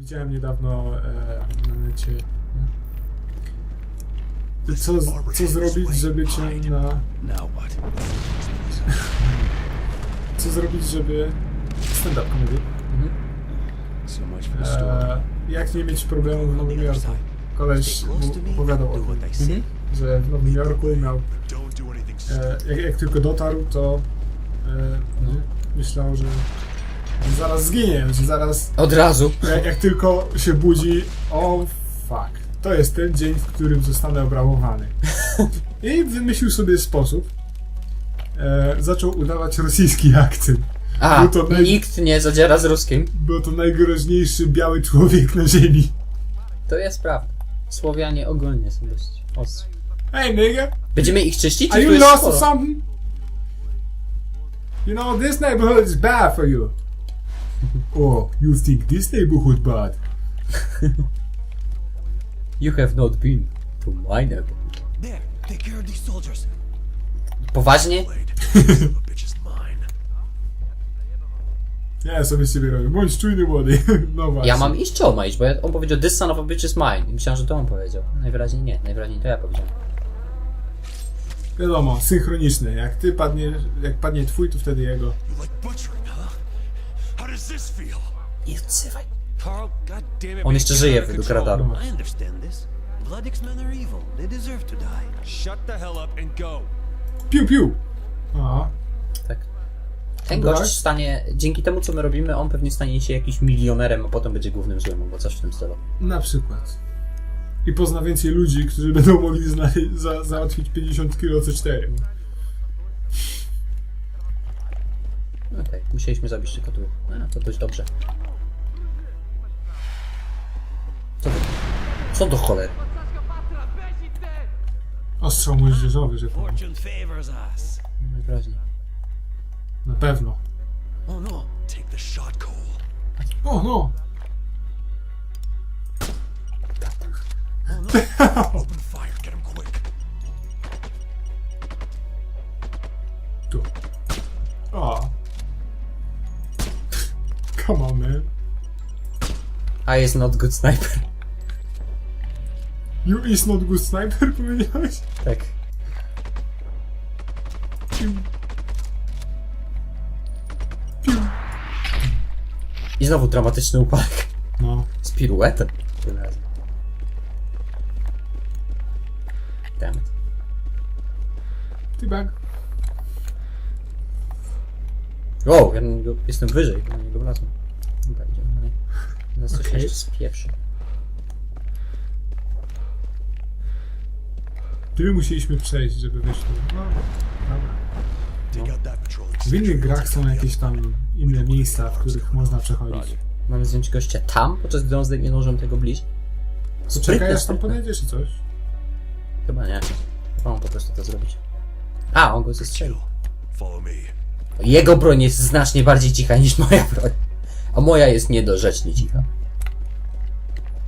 Widziałem niedawno e, na necie. Co, co zrobić, żeby cię na. Co zrobić, żeby. Stand-up comedy. Story. E, jak nie mieć problemu w Nowym Jorku? Koleś mu opowiadał o tym, say. że w Nowym Jorku miał. E, jak, jak tylko dotarł, to. E, no, myślał, że. Zaraz zginie, że zaraz Od razu. Jak, jak tylko się budzi, o fuck, to jest ten dzień, w którym zostanę obramowany. I wymyślił sobie sposób. E, zaczął udawać rosyjski akcent. A, Był to naj- nikt nie zadziera z ruskim. Był to najgroźniejszy biały człowiek na ziemi. To jest prawda. Słowianie ogólnie są dość ostrzy. Hey nigga, Będziemy ich czyścić? are Czy you jest lost or sporo? something? You know, this neighborhood is bad for you. Oh, you think this neighborhood bad? You have not been to my neighborhood. There, take care of these soldiers. Poważnie? Blade. Son of a bitch is mine. Ja sobie ciebie robię. Bądź czujny młody. No właśnie. Ja mam iść ma iść? Bo ja, on powiedział this son of a bitch is mine. I myślałem, że to on powiedział. Najwyraźniej nie. Najwyraźniej to ja powiedziałem. Wiadomo, synchroniczne. Jak ty padnie, jak padnie twój, to wtedy jego. You like Nie odzywaj. On jeszcze żyje według radaru. I understand this. Bloodix men are evil. They deserve to die. Shut the hell up and go. Piu, piu! A, Tak. Ten gość stanie, dzięki temu co my robimy, on pewnie stanie się jakiś milionerem, a potem będzie głównym złym, albo coś w tym stylu. na przykład. I pozna więcej ludzi, którzy będą mogli za, załatwić 50 kg C4. Okej, musieliśmy zabić tylko tu. A, to dość dobrze. Co to? Co do cholery? Ostrzał moździerzowy, że powiem. Fortune favors us. Najwyraźniej. Na pewno. Oh no. Take the shot, Cole. O, no! Open fire. On, man. I is not good sniper. You is not good sniper, powiedziałeś? Tak. Piu. Piu. I znowu dramatyczny upadek. No. Z piruetem. Tym razem. Dammit. Ty bag. Wow, ja na niego, jestem wyżej, na niego wlazłem. Nas coś Okej. jeszcze spieprzy. Tyle musieliśmy przejść, żeby wyszło. No, dobra. Patrol. W innych grach są jakieś tam inne miejsca, w których można przechodzić. Mamy zdjąć gościa tam, podczas gdy on zdejmie nożem tego bliż. Czekaj, aż tam sprytne. podejdzie czy coś. Chyba nie. Chyba on po prostu to zrobić. A, on go zestrzelił. Follow me. Jego broń jest znacznie bardziej cicha niż moja broń. A moja jest niedorzecznie cicha.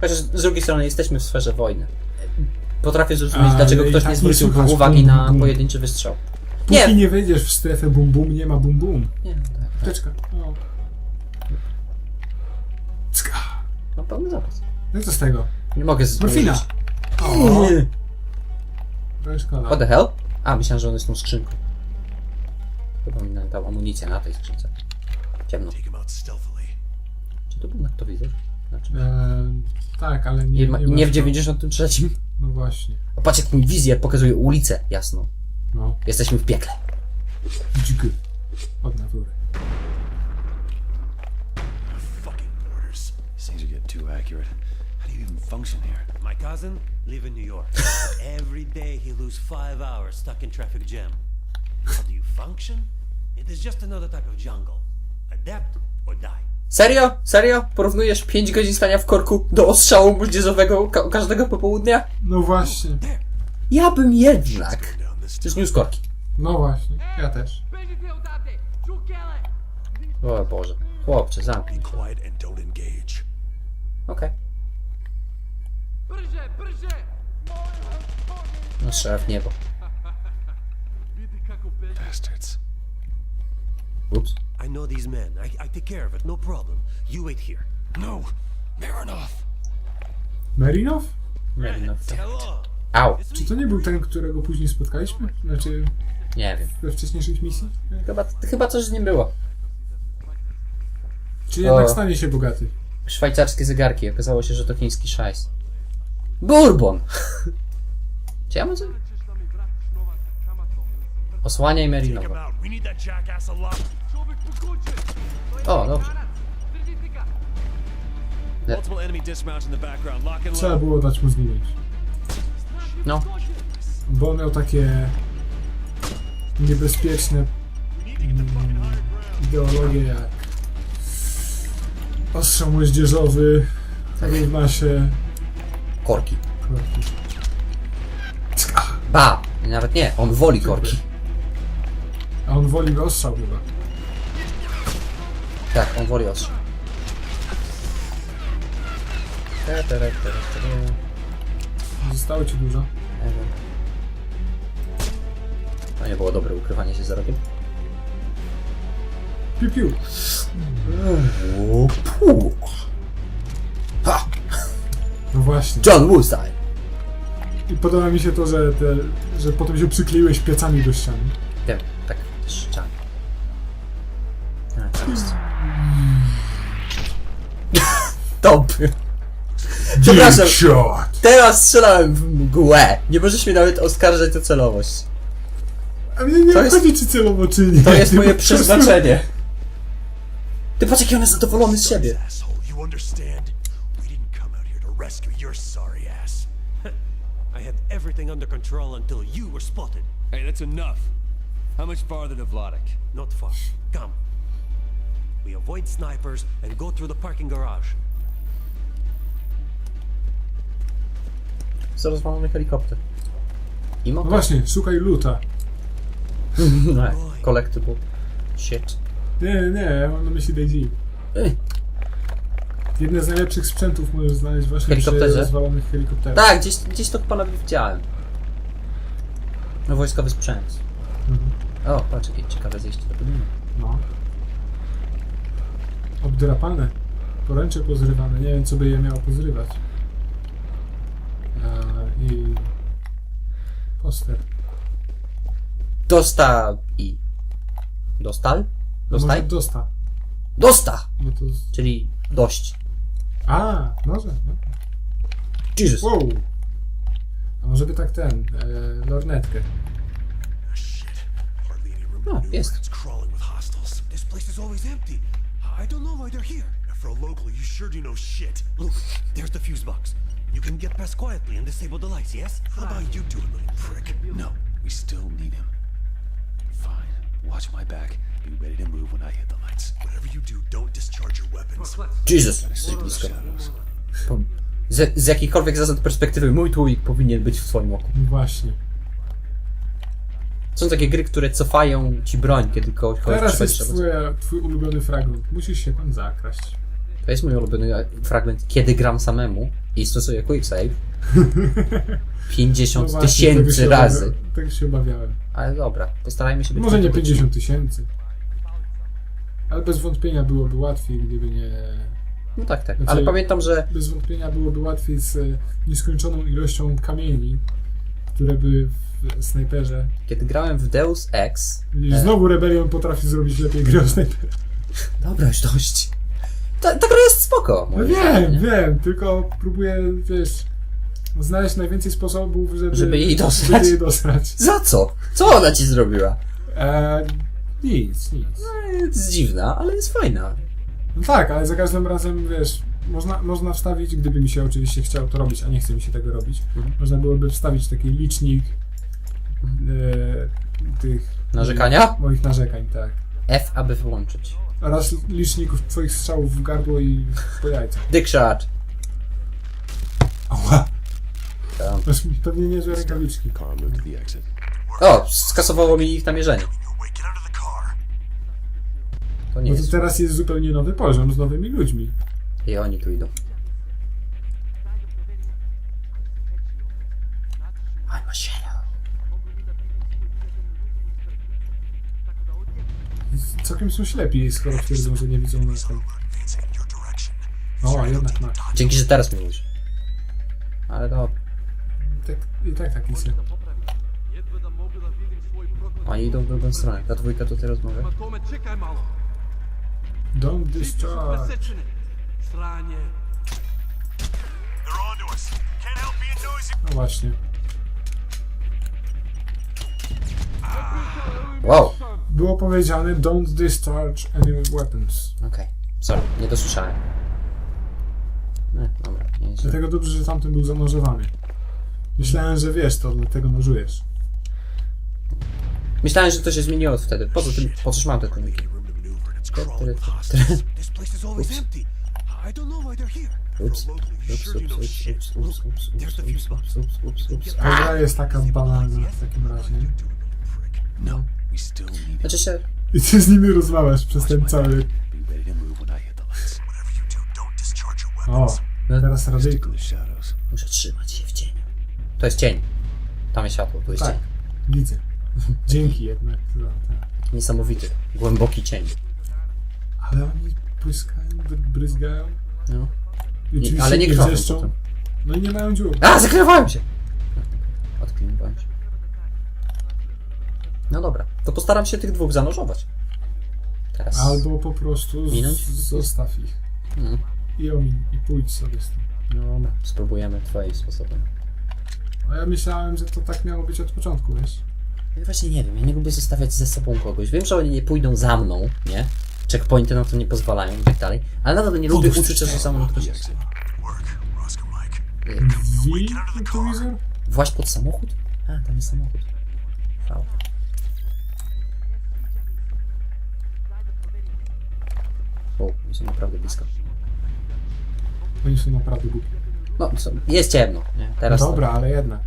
Chociaż z drugiej strony jesteśmy w sferze wojny. Potrafię zrozumieć, dlaczego ktoś tak nie nie zwrócił słychać uwagi bum, na bum. pojedynczy wystrzał. Póki Nie. nie wejdziesz w strefę bum bum, nie ma bum bum. Nie, tak. tak. Teczka. O. Cka. No pełny zapas. No i co z tego? Nie mogę z... Morfina. O. Nie. To szkoda. What the hell? A, myślałem, że on jest tą skrzynką. Chyba mi tam amunicja na tej skrzynce. Ciemno. Take him out stealthily. To był naktowizor? Znaczy... E, tak, ale nie, Nie, ma, nie, nie w masz- 93. No właśnie. O, patrz jak mój wizjer pokazuje ulicę jasno. No. Jesteśmy w piekle. Dźg. Od natury. Fucking orders. These things are getting too accurate. How do you even function here? My cousin live in New York. Every day he lose five hours stuck in traffic jam. How do you function? It is just another type of jungle. Adapt or die. Serio? Serio? Porównujesz 5 godzin stania w korku do ostrzału moździerzowego ka każdego popołudnia? No właśnie. Ja bym jednak... Jest news korki. No właśnie. Ja też. O Boże. Chłopcze, zamknij się. Okej. No strzela w niebo. Bastards. Ups. I know these men. I, I take care of it. No problem. You wait here. No! Marinov! Merinow? Merinow. Hello. Au. Czy to nie był ten, którego później spotkaliśmy? Znaczy, Nie wiem. we wcześniejszych misji? Chyba, chyba coś z nim było. Czy jednak stanie się bogaty? Szwajcarskie zegarki. Okazało się, że to chiński szajs. Bourbon! Czy ja może? The background. Lock and Trzeba było dać mu zginąć. No. Bo on miał takie niebezpieczne mm, ideologie jak ostrzał moździerzowy równa się Korki. korki. Ba! Nawet nie, on woli korki. A on woli ostrzał chyba. Tak, on woli ostrzał. Te, te, te, te, te. Zostało ci dużo. Nie wiem. To nie było dobre ukrywanie się za rogiem. Piu, piu. Ha! No właśnie. John Woo style. I podoba mi się to, że, te, że potem się przykleiłeś piecami do ściany. Wiem, tak, ściany. A, tak jest. Dobry. Przepraszam, shot! teraz strzelałem w mgłę. Nie możesz mnie nawet oskarżać o celowość. A mnie nie To jest- chodzi czy celowo, czy nie. To jest moje po prostu- przeznaczenie. Ty patrz jaki on jest zadowolony z siebie. Asshole, you understand? We didn't come out here to rescue your sorry ass. I had everything under control until you were spotted. Hey, that's enough. How much farther to Vladek? Not far. Come. We avoid snipers and go through the parking garage. Co rozwalony helikopter. I No mogę. właśnie, szukaj luta. No, collectible. Shit. Nie, nie, ja mam na myśli Daisy. Ej. Jedne z najlepszych sprzętów możesz znaleźć właśnie Helikopterze? przy rozwalonych helikopterach. Tak, gdzieś, gdzieś to chyba nawet widziałem. No, wojskowy sprzęt. Mhm. O, patrz, jakie ciekawe zejście do budynku. No. Obdrapane. Poręcze pozrywane. Nie wiem, co by je miało pozrywać. E, I... Poster. Dosta i... Dostal? No może Dostaj? dosta. Dosta! No to... z- Czyli dość. A, może. No. Jesus. Wow. A może by tak ten, e, lornetkę. Oh, yes. It's crawling with hostiles. This place is always empty. I don't know why they're here. For a local, you sure do know shit. Look, there's the fuse box. You can get past quietly and disable the lights, yes? How about you do it, little prick? No, we still need him. Fine. Watch my back. Be ready to move when I hit the lights. Whatever you do, don't discharge your weapons. Jesus. Stick to the shadows. Po- Z, z jakiejkolwiek zasad perspektywy mój tłumik powinien być w twoim oku. Właśnie. Są takie gry, które cofają ci broń, kiedy kogoś Teraz jest twoja, twój ulubiony fragment. Musisz się tam zakraść. To jest mój ulubiony fragment, kiedy gram samemu i stosuję quick save. 50 No właśnie, tysięcy tego się razy. obawia- Tego się obawiałem. Ale dobra, postarajmy się być Może nie kontynuacyjni. 50 tysięcy. Ale bez wątpienia byłoby łatwiej, gdyby nie... No tak, tak. Znaczy- Ale pamiętam, że Bez wątpienia byłoby łatwiej z e, nieskończoną ilością kamieni, które by w snajperze... kiedy grałem w Deus Ex. Widzisz, Znowu Rebellion potrafi zrobić lepiej grę o snajperze. Dobra, już dość. Ta, ta gra jest spoko. No moim wiem, zdaniem, wiem, tylko próbuję, wiesz, znaleźć najwięcej sposobów, żeby... Żeby jej dosrać. Żeby jej dosrać. Za co? Co ona ci zrobiła? E, nic, nic. Jest dziwna, ale jest fajna. No tak, ale za każdym razem, wiesz, można, można wstawić, gdyby mi się oczywiście chciało to robić, a nie chce mi się tego robić, Mhm. można byłoby wstawić taki licznik e, tych... Narzekania? Moich narzekań, tak. F, aby wyłączyć. Oraz liczników twoich strzałów w gardło i po jajcach. Dick shot. Ała! Tam. Masz pewnie niezłe rękawiczki. O, skasowało mi ich namierzenie. To nie No to jest. teraz jest zupełnie nowy poziom z nowymi ludźmi. I oni tu idą. Całkiem są ślepi, skoro twierdzą, że nie widzą your direction. O, jednak ma. Dzięki, że teraz mi mówisz. Ale dobra. Tak, I tak taki się. Oni idą w drugą stronę. Ta dwójka tutaj rozmawia. Don't discharge. presečene. Sranje. Wow! Było powiedziane don't discharge any weapons. Okej. Sorry, nie dosłyszałem. No, dobra, nie źle. Dlatego dobrze, że tamten był zanożowany. Myślałem, że wiesz to, dlatego nożujesz. Myślałem, że to się zmieniło od wtedy. Po co, ty, po coś mam te koniki? Room to maneuver and it's crawling tyry. us. This place is always empty. I don't know why they're here. Ups, You're a local, you ups, sure you ups, know ups, shit. ups, Look, ups, ups, there's the ups, fuse box. ups, ups, ups, ups. Ta gra jest taka banalna w takim razie. No, we still need him. Znaczy się... I ty z nimi rozmawiasz przez ten cały... O, teraz shadows. Muszę trzymać się w cieniu. To jest cień. Tam jest światło, tu jest Tak, cień. widzę. Dzięki jednak za ten. Niesamowity, głęboki cień. Ale oni bryskają, bry- bryzgają. No. I Nie, oczywiście ale nie krwawią potem. No i nie mają dziur. A, zakrywałem się! No dobra, to postaram się tych dwóch zanurzować. Teraz. Albo po prostu z, Minąć? zostaw ich. Mm. I omin, i pójdź sobie z tym. No dobra, spróbujemy twoim sposobem. A ja myślałem, że to tak miało być od początku, wiesz? Ja właśnie nie wiem, ja nie lubię zostawiać ze sobą kogoś. Wiem, że oni nie pójdą za mną, nie? Checkpointy na to nie pozwalają i tak dalej. Ale nadal nie lubię uczucia, że za mną ktoś jest. Wi? Właź pod samochód? A, tam jest samochód. Fał. O, oni są naprawdę blisko. Oni są naprawdę głupi. No, co, jest ciemno, nie? Teraz tak. Dobra, ale jednak.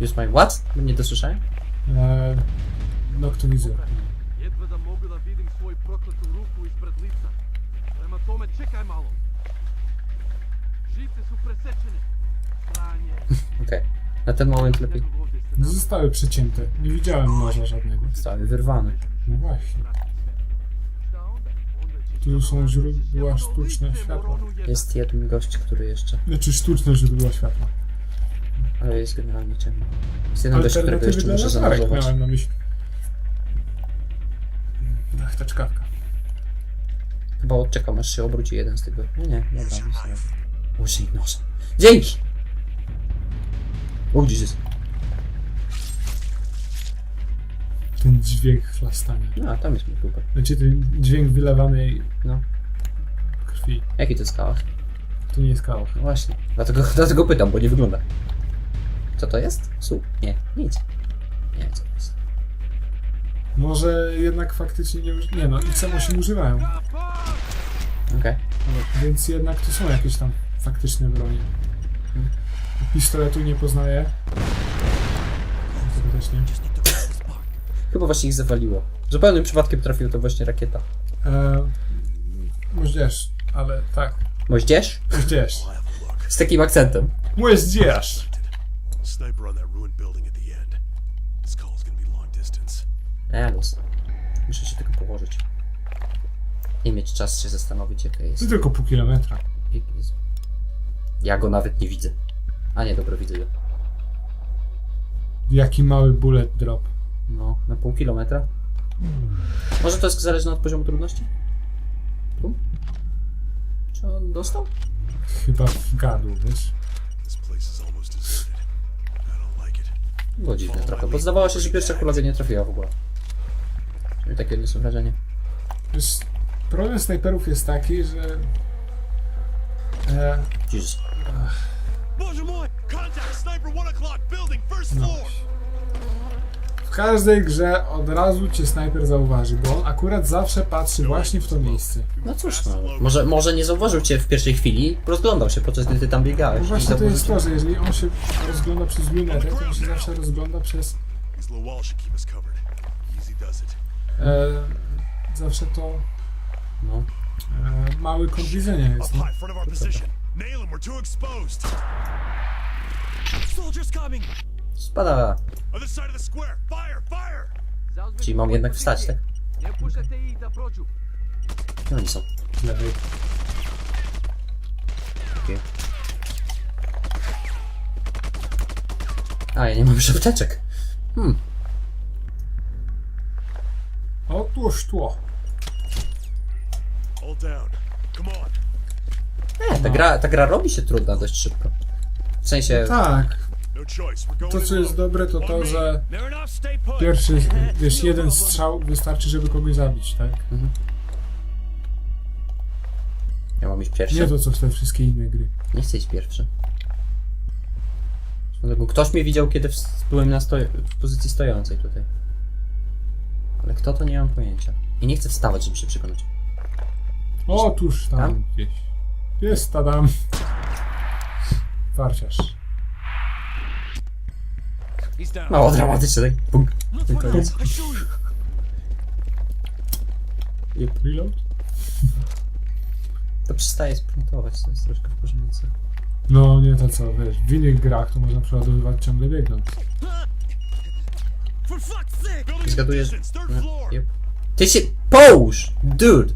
Use my what? Nie dosłyszałem? Eee. Jedva da mogu da vidim svoju prokletu ruku ispred lica. Prema tome, čekaj malo. Žice su presečene. Sranje. Okej. Na ten moment lepiej. Nie zostały przecięte. Nie widziałem noża żadnego. Zostały wyrwany. No właśnie. Tu są źródła sztuczne światła. Jest jeden gość, który jeszcze... Znaczy sztuczne źródła światła. Ale jest generalnie ciemno. Jest jeden gość, którego jeszcze dla muszę latarek miałem na myśli. Ach, ta czkawka. Chyba odczekam, aż się obróci jeden z tego. Nie, nie, dobra, nic nie robię. Użyj noża. Dzięki! O, Jesus. Ten dźwięk chlastania. No, tam jest mój super. Znaczy ten dźwięk wylewanej No. krwi. Jaki to jest kałach? To nie jest kałach. No właśnie. Dlatego, dlatego pytam, bo nie wygląda. Co to jest? Słup? Nie, nic. Nie wiem, co to jest. Może jednak faktycznie nie uży... Nie no, i samo się używają. Okej. Więc jednak to są jakieś tam faktyczne bronie. Pistoletu nie poznaję. Tego też nie. Chyba właśnie ich zawaliło. Zupełnym przypadkiem trafił to właśnie rakieta. Eee, moździerz, ale tak. Moździerz? Moździerz. Z takim akcentem. Moździerz! Sniper on that ruined building at the end. This call's gonna be long distance. Los. Muszę się tylko położyć. I mieć czas się zastanowić, jaka jest. To tylko pół kilometra. Jest. Ja go nawet nie widzę. A nie, dobra, widzę go. Jaki mały bullet drop. No, na pół kilometra. Może to jest zależne od poziomu trudności? Tu? Czy on dostał? Chyba w gardło, wiesz? Było dziwne trochę, bo zdawało się, że pierwsza kula go nie trafiła w ogóle. Czyli takie odniosłem wrażenie. Wiesz, problem snajperów jest taki, że... E, Jezus. Bonjour, moi! Contact sniper 1 o'clock building, first floor! W każdej grze od razu cię snajper zauważy, bo on akurat zawsze patrzy właśnie w to miejsce. No cóż, no, może, może nie zauważył cię w pierwszej chwili, rozglądał się podczas gdy ty tam No biegałeś. i właśnie to zauważył jest cię. to, że jeżeli on się rozgląda przez lunetę, to on się zawsze rozgląda przez... These low walls should keep us covered. Easy does it. E, zawsze to No. e, mały kąt widzenia jest. Up Nie? high, front of our position. Nail him, we're too exposed. Soldiers coming! Spada. Czyli mam jednak wstać, tak? Gdzie oni są? Lewej. Okej. A, ja nie mam już apteczek. Hmm. Otóż tło. Nie, ta gra, ta gra robi się trudna dość szybko. W sensie, Tak. No choice. Going To, co jest dobre, to to, że pierwszy, wiesz, jeden strzał wystarczy, żeby kogoś zabić, tak? ja mam iść pierwszy. Nie to, co w te wszystkie inne gry. Nie chcę iść pierwszy. Dlatego ktoś mnie widział, kiedy byłem na w pozycji stojącej tutaj. Ale kto to nie mam pojęcia. I nie chcę wstawać, żeby się przekonać. Otóż tam, Tam? gdzieś. Jest Adam. Farciarz. Mało dramatyczne, tak? Punk. I koniec. Reload? To przestaje sprintować, to jest troszkę wkurzające. No nie to co, wiesz, w innych grach to można przeładowywać ciągle biegnąc. Third No, yep. Ty się... Połóż! Dude!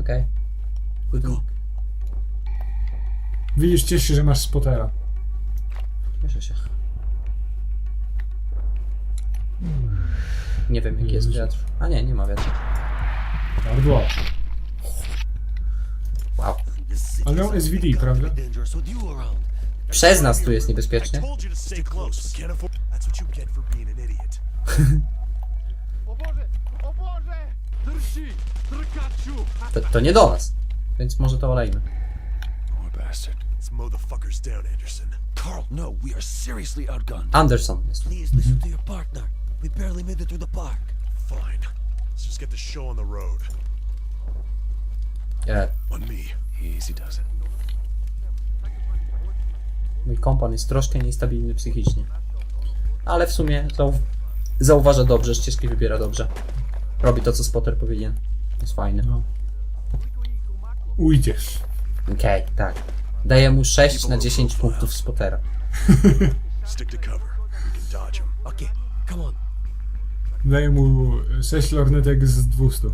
Okej. Okay. Widzisz, ciesz się, że masz spotera. Cieszę się. Nie wiem jaki jest wiatr. A nie, nie ma wiatru. Gardło. Wow. Ale miał SVD, prawda? Przez nas tu jest niebezpiecznie. to! To, nie do nas. Więc może to olejmy. No. Anderson jest. Please listen to your partner. We barely made it through the park. Fine. Let's just get the show on the road. E, On me. Easy does it. mój kompan jest troszkę niestabilny psychicznie. Ale w sumie zau zauważa dobrze, ścieżki wybiera dobrze. Robi to, co spotter powinien. Jest fajny. No. Ujdziesz. Okej, tak. Daję mu 6 na 10 punktów spotera. Stick to cover. We can dodge them. Okay, come on. Daję mu 6 lornetek z 200.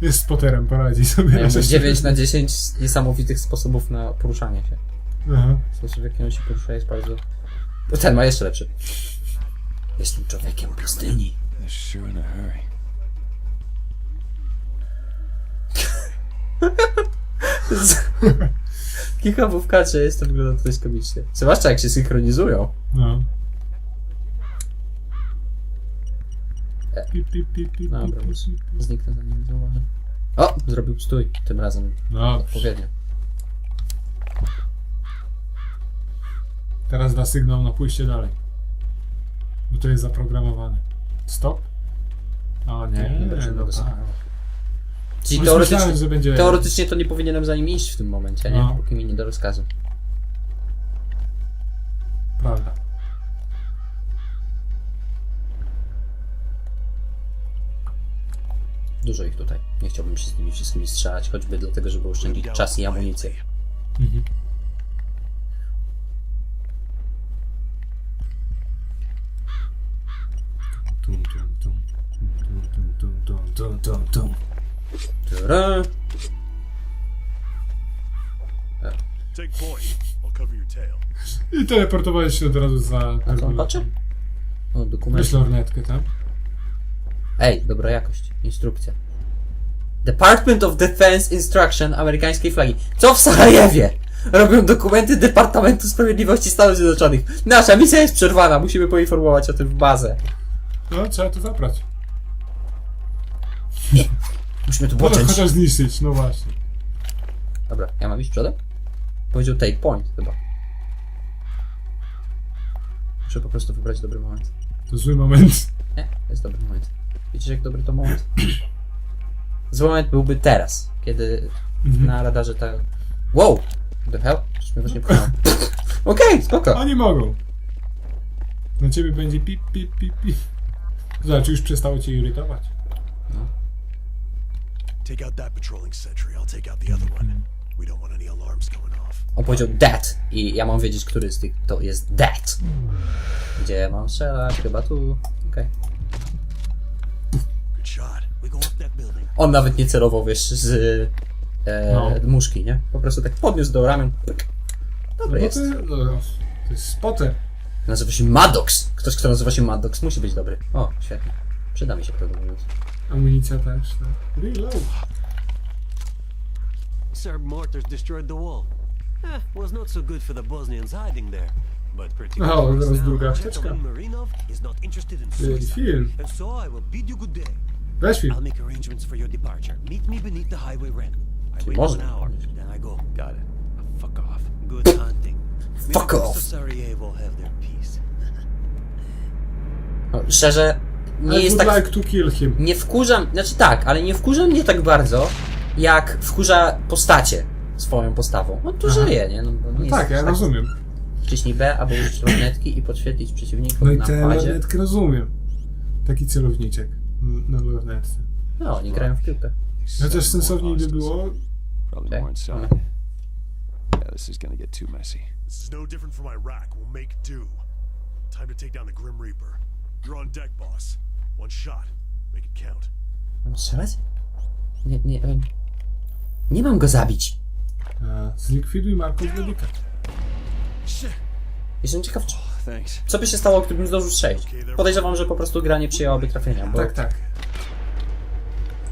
Jest spoterem, poradzi sobie. Sześć 9 na 10 niesamowitych sposobów na poruszanie się. Aha. Sposób, w jaki on się porusza jest bardzo... Ten ma jeszcze lepszy. Jestem człowiekiem pustyni. Kilka w kacie jest to wygląda dość komicznie. Zwłaszcza jak się synchronizują. No. Pip, pip, pip, pip, Dobra, pip, już pip, pip. zniknę za nim zauważę. O! Zrobił stój. Tym razem No, odpowiednio. teraz da sygnał na pójście dalej. Bo to jest zaprogramowane. Stop? O nie, Nie da no żadnego tak. Czyli teoretycznie, myślałem, że będzie... teoretycznie to nie powinienem za nim iść w tym momencie, nie? No. Póki mi nie do rozkazu. Prawda. Dużo ich tutaj. Nie chciałbym się z nimi wszystkimi strzelać, choćby dlatego, żeby oszczędzić czas i amunicję. Mhm. Tura. Take point. I'll cover your tail. I teleportowałeś się od razu za... Na co on patrzy? O, dokument. Weź lornetkę tam. Ej, dobra jakość. Instrukcja. Department of Defense Instruction amerykańskiej flagi. Co w Sarajewie? Robią dokumenty Departamentu Sprawiedliwości Stanów Zjednoczonych. Nasza misja jest przerwana, musimy poinformować o tym w bazę. No, trzeba to zabrać. Musimy Może począć. chociaż zniszczyć, no właśnie. Dobra, ja mam iść przodem? Powiedział take point chyba. Muszę po prostu wybrać dobry moment. To zły moment. Nie, to jest dobry moment. Wiecie jak dobry to moment? Zły moment byłby teraz, kiedy Mhm. na radarze ta... Wow! The hell? Coś mnie właśnie pchnął. Okej, spoko. Oni mogą. Na ciebie będzie pip, pip, pip, pip. Zobacz, już przestało cię irytować. Take out that patrolling sentry. I'll take out the other one. We don't want any alarms going off. On powiedział that i ja mam wiedzieć, który z tych to jest that. Gdzie mam strzelać? Chyba tu. Okej. Good shot. We go up that building. On nawet nie celował, wiesz, z e, No. muszki, nie? Po prostu tak podniósł do ramion. Pyk. Dobry No jest. to, no, to jest spotter. Nazywa się Maddox. Ktoś, kto nazywa się Maddox, musi być dobry. O, świetnie. Przyda mi się, prawdę mówiąc. Amunicja też, tak. Reload. Serb mortars destroyed the wall. Eh, was not so good for the Bosnians hiding there. But pretty Oh, good for us teraz now. druga Gentleman apteczka. Marinov is not interested in Ty, suicide. film. And so I will bid you good day. Weź. I'll make arrangements for your departure. Meet me beneath the highway ramp. I Ty wait może. one hour, then I go. Got it. Fuck off. Good hunting. Fuck the off. of Sarajevo have their peace. No, szczerze, nie I jest would tak... like to kill him. Nie wkurzam... Znaczy tak, ale nie wkurza mnie tak bardzo, jak wkurza postacie swoją postawą. No tu Aha. żyje, nie? No, bo nie Tak, jest ja rozumiem. Wciśnij B, albo użyć lornetki i podświetlić przeciwników No i na tę padzie. lornetkę rozumiem. Taki celowniczek n- na lornetce. No, oni grają w piłkę. Chociaż sensowniej by było... Probably Okay. more inside. Yeah, this is gonna get too messy. This is no different from Iraq. We'll make do. Time to take down the Grim Reaper. You're on deck, boss. One shot. Make it count. Mam strzelać? Nie, nie... em, Nie mam go zabić. Zlikwiduj Marko Zlebika. Jestem ciekaw, czy- Thanks. co by się stało, gdybym zdążył strzelić. Podejrzewam, że po prostu gra nie przyjęłaby trafienia, bo Tak, tak.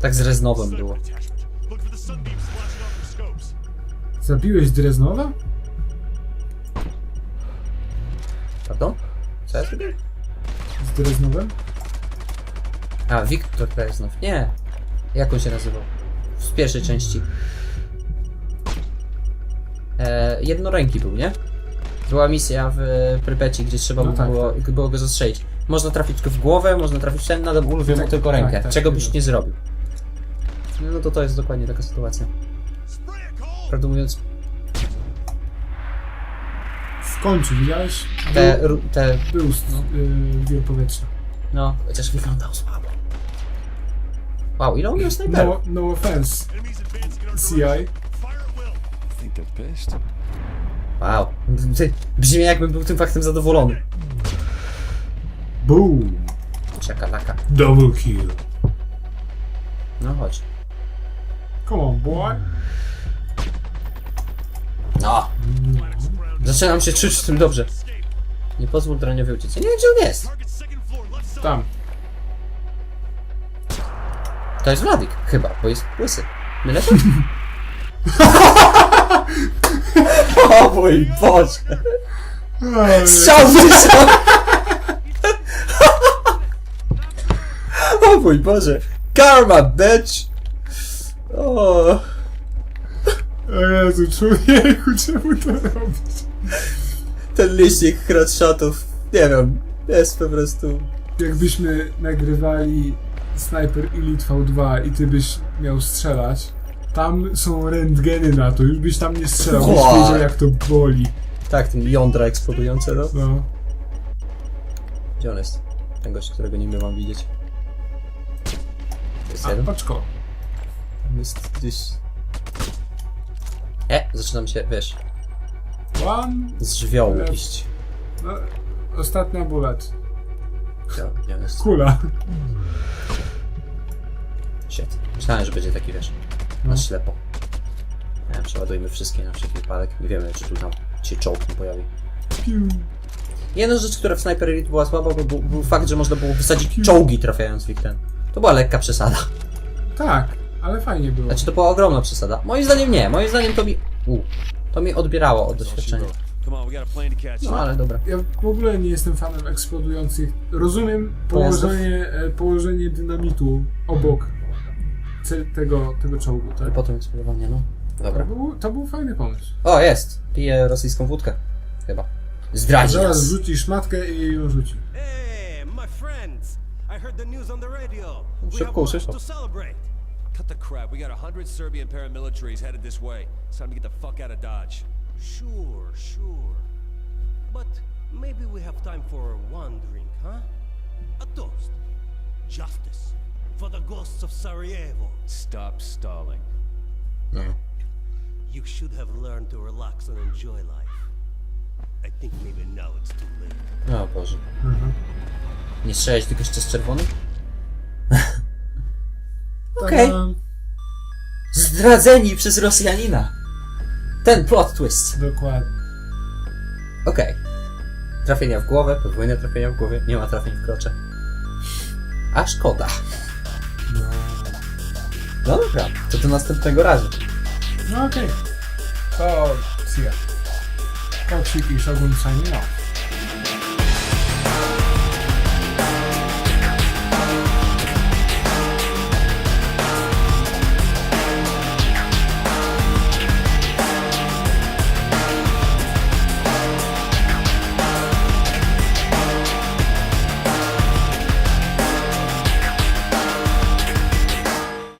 tak z reznowym było. Attachment. Look for the sunbeams flashing off your scopes. Zabiłeś Dreznowa? Pardon? Co ja zrobiłem? Z Dreznowem? A, Wiktor Krajznow. Nie. Jak on się nazywał? Z pierwszej części. E, jednoręki był, nie? Była misja w Prypeci, gdzie trzeba No tak, było, było go zastrzelić. Można trafić tylko w głowę, można trafić w ten, nadal ulwią mu Tak, tylko tak, rękę. tak, Czego tak. byś nie zrobił. No to to jest dokładnie taka sytuacja. Prawdę mówiąc, W końcu, widziałeś? te, Był, ru- te był y, wiel powietrza. no, chociaż wyglądał słabo. Wow, ile on miał snajperów? No, no offense. CI. think they're pissed. Wow. Brzmi jakbym był tym faktem zadowolony. Boom. Czakalaka. Double kill. No chodź. Come on, boy. No. Zaczynam się czuć z tym dobrze. Nie pozwól draniowi uciec. Ja nie wiem, gdzie on jest. Tam. To jest Wladik, chyba, bo jest łysy. Mylę się? o mój Boże! Strzał wystrzał! o mój Boże! Karma, bitch! O, O Jezu, człowieku, czemu to robisz? ten liścik headshotów, nie wiem, jest po prostu... Jakbyśmy nagrywali Sniper Elite V2 i ty byś miał strzelać, tam są rentgeny na to, już byś tam nie strzelał, byś wiedział jak to boli. Tak, ten jądra eksplodujące, no. No. Gdzie on jest? Ten gość, którego nie miałam widzieć. To jest A, jeden? paczko. Tam jest gdzieś... E, zaczynam się, wiesz, One. z żywiołu iść. No, ostatnia bullet. Gdzie gdzie on jest? Kula. Shit. Myślałem, że będzie taki, wiesz, na ślepo. Nie, przeładujmy wszystkie na wszelki wypadek. Nie wiemy, czy tu tam się czołg nie pojawi. Jedna rzecz, która w Sniper Elite była słaba, bo był, był fakt, że można było wysadzić czołgi trafiając w ich ten. To była lekka przesada. Tak, ale fajnie było. Znaczy, to była ogromna przesada. Moim zdaniem nie. Moim zdaniem to mi... U, to mi odbierało od doświadczenia. Come on, we got a plane to catch. No, ale dobra. Ja w ogóle nie jestem fanem eksplodujących. Rozumiem Pojazdów? położenie, e, położenie dynamitu obok ce- tego, tego czołgu, I tak? potem eksplodowanie, no. To Dobra. był, to był fajny pomysł. O, jest! Pije rosyjską wódkę. Chyba. Zdradzi Zaraz nas. rzuci szmatkę i ją rzuci. Hey, my friends! I heard the news on the radio. We Szybko much usłyszał. to celebrate. Cut the crap. We got a hundred Serbian paramilitaries headed this way. It's time to get the fuck out of Dodge. Sure, sure. But maybe we have time for one drink, huh? A toast. Justice. For the ghosts of Sarajevo. Stop stalling. You should have learned to relax and enjoy life. I think maybe Now it's too late. O Boże. Mhm. Nie strzelać tylko jeszcze z czerwonym? Okej. Tadam. Zdradzeni przez Rosjanina. Ten plot twist. Dokładnie. Okej. Trafienia w głowę, podwójne trafienia w głowie, nie ma trafień w krocze. A szkoda. No, No dobra, to do następnego razu. no okej. To see ya. Koksik i Shogun signing off.